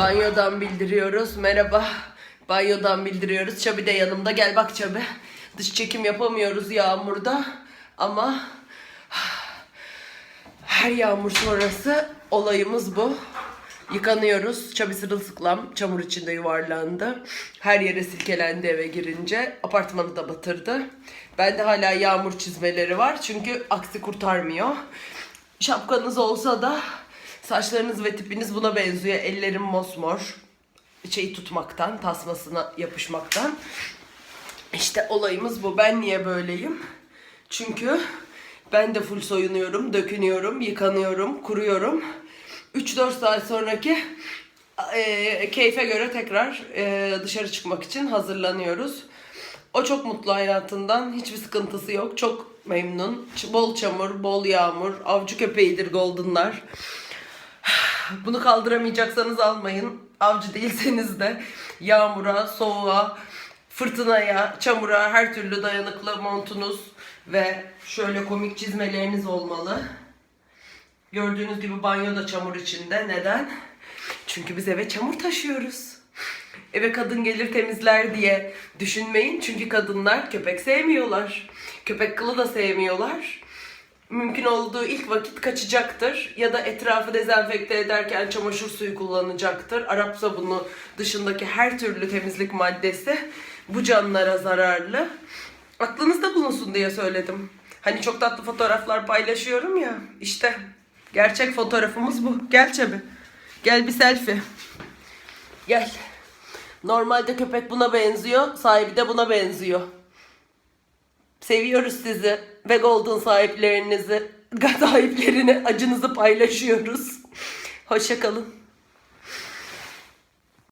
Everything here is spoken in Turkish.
Banyodan bildiriyoruz. Merhaba. Banyodan bildiriyoruz. Çabi de yanımda. Gel bak Çabi. Dış çekim yapamıyoruz yağmurda. Ama her yağmur sonrası olayımız bu. Yıkanıyoruz. Çabi sırılsıklam çamur içinde yuvarlandı. Her yere silkelendi eve girince. Apartmanı da batırdı. Bende hala yağmur çizmeleri var. Çünkü aksi kurtarmıyor. Şapkanız olsa da saçlarınız ve tipiniz buna benziyor. Ellerim mosmor. Şeyi tutmaktan, tasmasına yapışmaktan. İşte olayımız bu. Ben niye böyleyim? Çünkü ben de full soyunuyorum, dökünüyorum, yıkanıyorum, kuruyorum. 3-4 saat sonraki e, keyfe göre tekrar e, dışarı çıkmak için hazırlanıyoruz. O çok mutlu hayatından. Hiçbir sıkıntısı yok. Çok memnun. Bol çamur, bol yağmur. Avcı köpeğidir Golden'lar. Bunu kaldıramayacaksanız almayın. Avcı değilseniz de yağmura, soğuğa, fırtınaya, çamura her türlü dayanıklı montunuz ve şöyle komik çizmeleriniz olmalı. Gördüğünüz gibi banyo da çamur içinde. Neden? Çünkü biz eve çamur taşıyoruz. Eve kadın gelir temizler diye düşünmeyin. Çünkü kadınlar köpek sevmiyorlar. Köpek kılı da sevmiyorlar. Mümkün olduğu ilk vakit kaçacaktır. Ya da etrafı dezenfekte ederken çamaşır suyu kullanacaktır. Arap sabunu dışındaki her türlü temizlik maddesi bu canlara zararlı. Aklınızda bulunsun diye söyledim. Hani çok tatlı fotoğraflar paylaşıyorum ya. İşte gerçek fotoğrafımız bu. Gel Çebi. Gel bir selfie. Gel. Normalde köpek buna benziyor, sahibi de buna benziyor. Seviyoruz sizi ve Golden sahiplerinizi, sahiplerini acınızı paylaşıyoruz. Hoşça kalın.